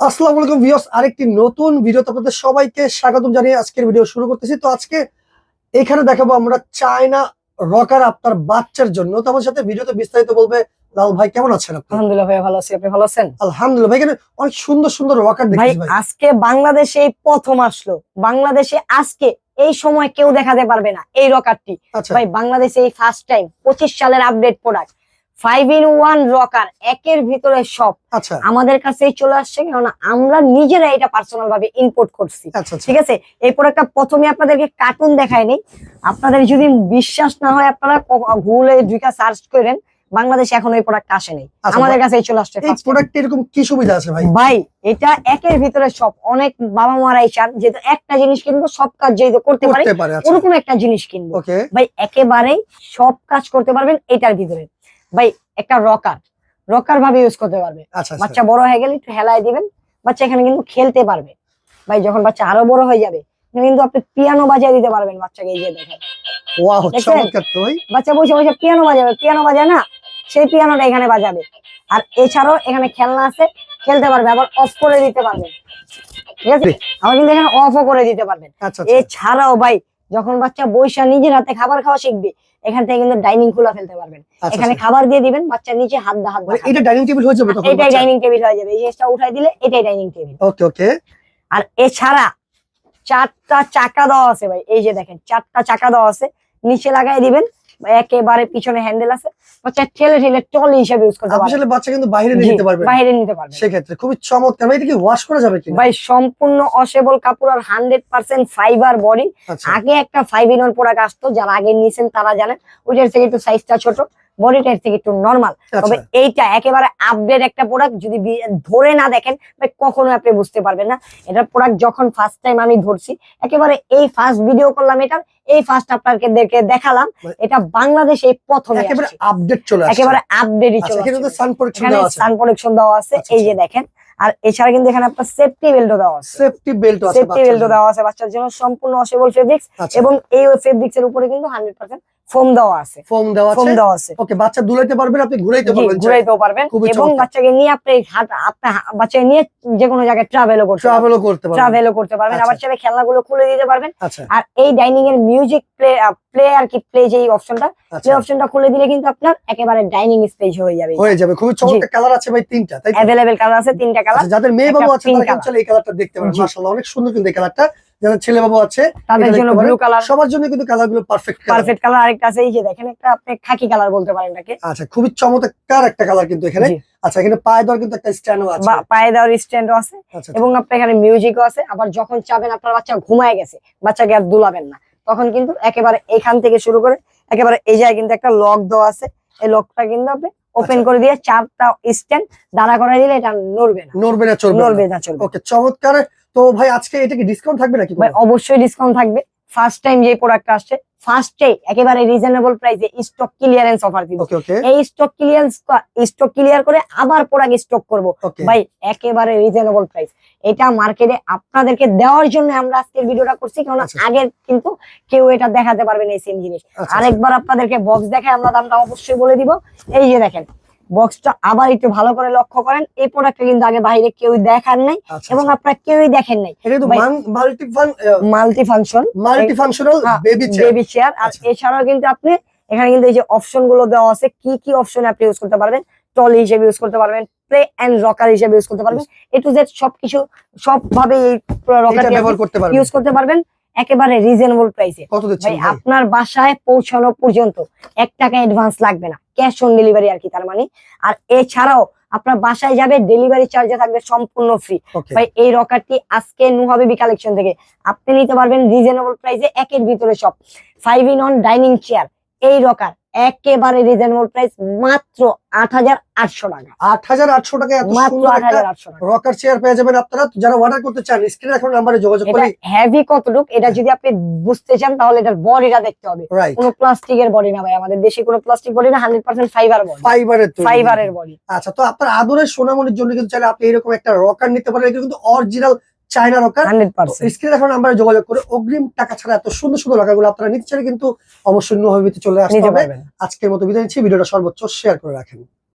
আসসালামু আলাইকুম ভিউয়ার্স আরেকটি নতুন ভিডিওতে আপনাদের সবাইকে স্বাগতম জানিয়ে আজকের ভিডিও শুরু করতেছি। তো আজকে এখানে দেখাবো আমরা চায়না রকার আপনার বাচ্চার জন্য। তো আমার সাথে ভিডিওতে বিস্তারিত বলবে লাল ভাই কেমন আছেন আপনি? আলহামদুলিল্লাহ ভাই ভালো আছি আপনি ভালো আছেন? আলহামদুলিল্লাহ ভাই এখানে অনেক সুন্দর সুন্দর রকার ভাই দেখতেছি ভাই আজকে বাংলাদেশে এই প্রথম আসলো। বাংলাদেশে আজকে এই সময় কেউ দেখাতে পারবে না এই রকারটি। আচ্ছা। ভাই বাংলাদেশে এই ফার্স্ট টাইম পঁচিশ সালের update product five in one rocker একের ভিতরে সব। আচ্ছা। আমাদের কাছেই চলে আসছে কেননা আমরা নিজেরা এটা পার্সোনাল ভাবে ইম্পোর্ট করছি। আচ্ছা আচ্ছা। ঠিক আছে? এই প্রোডাক্টটা প্রথমে আপনাদেরকে কার্টুন দেখায়নি আপনাদের যদি বিশ্বাস না হয় আপনারা গুগলে ঢুকে সার্চ করেন বাংলাদেশে এখন ওই প্রোডাক্ট আসেনি আমাদের কাছেই চলে আসছে এই। প্রোডাক্টে এরকম কি সুবিধা আছে ভাই? ভাই এটা একের ভিতরে সব। অনেক বাবা মারাই চান যেহেতু একটা জিনিস কিনবো সব কাজ যেহেতু করতে পারে ওরকম একটা জিনিস কিনবো। ভাই একেবারেই সব কাজ করতে পারবেন এটার ভিতরে। একটা রকার রকার ভাবে ইউজ করতে পারবে। আচ্ছা আচ্ছা। বাচ্চা বড় হয়ে গেলে একটু হেলায় দিবেন বাচ্চা এখানে কিন্তু খেলতে পারবে। ভাই যখন বাচ্চা আরও বড় হয়ে যাবে কিন্তু আপনি পিয়ানো বাজিয়ে দিতে পারবেন বাচ্চাকে এই যে দেখেন। ওয়াও চমৎকার তো ভাই। বাচ্চা বসে বসে পিয়ানো বাজাবে পিয়ানো বাজায় না সেই পিয়ানোটা এখানে বাজাবে। আর এছাড়াও এখানে খেলনা আছে খেলতে পারবে আবার অফ করে দিতে পারবেন ঠিক আছে? আবার কিন্তু এখানে অফও করে দিতে পারবেন। আচ্ছা আচ্ছা। এছাড়াও ভাই যখন বাচ্চা বৈশা নিজের হাতে খাবার খাওয়া শিখবে এখান থেকে কিন্তু ডাইনিং খোলা ফেলতে পারবেন। আচ্ছা এখানে আচ্ছা। খাবার দিয়ে দিবেন বাচ্চা নিচে হাত দা হাত মানে এটা ডাইনিং টেবিল হয়ে যাবে তখন এটাই ডাইনিং টেবিল হয়ে যাবে। এই জিনিসটা উঠাই দিলে এটাই ডাইনিং টেবিল ওকে ওকে আর এছাড়া চারটা চাকা দেওয়া আছে ভাই এই যে দেখেন চারটা চাকা দেওয়া আছে। নিচে লাগাই দিবেন একেবারে পিছনে হ্যান্ডেল আছে। বাচ্চা ঠেলে ঠেলে টল হিসেবে ইউজ করতে পারবে। আসলে বাচ্চা কিন্তু বাইরে নিয়ে যেতে পারবে বাইরে নিতে পারবে সেক্ষেত্রে খুবই চমৎকার। ভাই এটা কি ওয়াশ করা যাবে কিনা? ভাই সম্পূর্ণ অসেবল কাপড় আর হান্ড্রেড পার্সেন্ট ফাইবার বডি আগে একটা ফাইভ ইন ওয়ান প্রোডাক্ট আসতো যারা আগে নিয়েছেন তারা জানেন। ওইটার থেকে একটু সাইজটা ছোট। বডিটার থেকে একটু নর্মাল তবে আচ্ছা এইটা একেবারে আপডেট একটা প্রোডাক্ট যদি ধরে না দেখেন কখনো আপনি বুঝতে পারবেন না। এটার প্রোডাক্ট যখন ফার্স্ট টাইম আমি ধরছি একেবারে এই ফার্স্ট ভিডিও করলাম এটার এই ফার্স্ট আপনাকে দেখে দেখালাম মানে- এটা বাংলাদেশে এই প্রথমে একেবারে আপডেট চলে আসছে। একেবারে আপডেটই আচ্ছা চলে সান প্রোটেকশন দেওয়া আছে। সান প্রোটেকশন দেওয়া আছে আচ্ছা, এই যে দেখেন। আর এছাড়া কিন্তু এখানে আপনার সেফটি বেল্টও দেওয়া আছে। সেফটি বেল্ট আছে সেফটি বেল্টও দেওয়া আছে বাচ্চার জন্য। সম্পূর্ণ অসেবল ফেব্রিক্স এবং এই ফেব্রিক্স এর উপরে কিন্তু হান্ড্রেড পার্সেন্ট ফোম দেওয়া আছে। ফোম দেওয়া ফোম দেওয়া আছে। ওকে বাচ্চা দুলাইতে পারবেন আপনি ঘুরাইতে পারবেন ঘুরাইতেও পারবেন। এবং বাচ্চাকে নিয়ে আপনি আপনার বাচ্চাকে নিয়ে যে কোনো জায়গায় ট্রাভেলও করতে ট্রাভেলও করতে পারবেন। ট্রাভেলও করতে পারবেন। আচ্ছা। আবার চাইলে খেলনাগুলো খুলে দিতে পারবেন। আচ্ছা। আর এই ডাইনিং এর মিউজিক প্লে প্লে আর কি প্লে যে অপশনটা প্লে অপশনটা খুলে দিলে কিন্তু আপনার একেবারে ডাইনিং স্পেস হয়ে যাবে। হয়ে যাবে। খুবই চমৎকার কালার আছে ভাই তিনটা তাই? অ্যাভেলেবেল কালার আছে তিনটা কালার আচ্ছা, যাদের মেয়ে বাবু আছে তারা কিন্তু এই কালারটা দেখতে পারেন। মাশাআল্লাহ অনেক সুন্দর কিন্তু এই কালারটা যাদের ছেলে বাবু আছে তাদের জন্য ব্লু কালার সবার জন্য কিন্তু কালারগুলো পারফেক্ট পারফেক্ট কালার আরেকটা আছে এই যে দেখেন একটা আপনি খাকি কালার বলতে পারেন এটাকে। আচ্ছা খুবই চমৎকার একটা কালার কিন্তু এখানে। আচ্ছা এখানে পায়ে দেওয়ার কিন্তু একটা স্ট্যান্ডও আছে। বা- পায়ে দেওয়ার স্ট্যান্ডও আছে। আচ্ছা এবং আপনার এখানে মিউজিকও আছে। আবার যখন চাবেন আপনার বাচ্চা ঘুমায় গেছে বাচ্চাকে আর দুলাবেন না। তখন কিন্তু একেবারে এখান থেকে শুরু করে একেবারে এই জায়গায় কিন্তু একটা লক দেওয়া আছে। এই লকটা কিন্তু আপনি ওপেন আচ্ছা। করে দিয়ে চারটা স্ট্যান্ড দাঁড়া করে দিলে এটা নড়বে না। নড়বে না চলবে নড়বে না চলবে ওকে চমৎকার। তো ভাই আজকে এটা কি ডিসকাউন্ট থাকবে নাকি ভাই অবশ্যই ডিসকাউন্ট থাকবে। ফার্স্ট টাইম যে প্রোডাক্টটা আসছে ফার্স্টে একেবারে রিজনেবল প্রাইসে স্টক ক্লিয়ারেন্স অফার দিব। এই স্টক ক্লিয়ারেন্স স্টক ক্লিয়ার করে আবার প্রোডাক্ট স্টক করব। ভাই একেবারে রিজনেবল প্রাইস এটা মার্কেটে আপনাদেরকে দেওয়ার জন্য আমরা আজকের ভিডিওটা করছি কারণ আচ্ছা। আগের কিন্তু কেউ এটা দেখাতে পারবে না এই সেম জিনিস। আচ্ছা, আরেকবার আপনাদেরকে বক্স দেখায় আমরা দামটা অবশ্যই বলে দিব। এই যে দেখেন বক্সটা আবার একটু ভালো করে লক্ষ্য করেন এই প্রোডাক্টটা কিন্তু আগে বাইরে কেউ দেখার নাই আচ্ছা এবং আপনারা কেউই দেখেন নাই। এটা কিন্তু multi function multi functional baby chair আর আচ্ছা। এছাড়াও কিন্তু আপনি এখানে কিন্তু এই যে অপশনগুলো দেওয়া আছে কি কি অপশন আপনি ইউজ করতে পারবেন? টলি হিসেবে ইউজ করতে পারবেন প্লে এন্ড রকার হিসেবে ইউজ করতে পারবেন। এ টু জেড সবকিছু সব ভাবে এই করতে ইউজ করতে পারবেন। একেবারে রিজনেবল প্রাইসে আপনার বাসায় পৌঁছানো পর্যন্ত এক টাকা অ্যাডভান্স লাগবে না। ক্যাশ অন ডেলিভারি আর কি তার মানে। আর এছাড়াও আপনার বাসায় যাবে ডেলিভারি চার্জে থাকবে সম্পূর্ণ ফ্রি ভাই এই রকারটি আজকে নো হবে বি কালেকশন থেকে। আপনি নিতে পারবেন রিজনেবল প্রাইসে একের ভিতরে সব। Five in one dining chair এই রকার একেবারে রিজনেবল প্রাইস মাত্র আট হাজার আটশো টাকা। আট হাজার আটশো টাকা এত সুন্দর একটা আটশো রকার চেয়ার পেয়ে যাবেন আপনারা। যারা অর্ডার করতে চান স্ক্রিনে এখন নাম্বারে যোগাযোগ করে। হেভি কতটুক এটা যদি আপনি বুঝতে চান তাহলে এটার বডিটা দেখতে হবে। কোনো প্লাস্টিকের বডি না ভাই আমাদের দেশে কোনো প্লাস্টিক বডি না হান্ড্রেড পার্সেন্ট ফাইবার বডি ফাইবারের। ফাইবারের বডি আচ্ছা তো আপনার আদরের সোনামণির জন্য কিন্তু চাইলে আপনি এরকম একটা রকার নিতে পারেন। কিন্তু অরিজিনাল চায়না পার্সেন্ট। স্ক্রিনে এখন নাম্বারে যোগাযোগ করে। অগ্রিম টাকা ছাড়া এত সুন্দর সুন্দর রকারগুলো আপনারা নিতে চাইলে কিন্তু অবশ্যই নুহাবিতে চলে আসতে হবে। আজকের মতো বিদায় নিচ্ছি। ভিডিওটা সর্বোচ্চ শেয়ার করে রাখেন।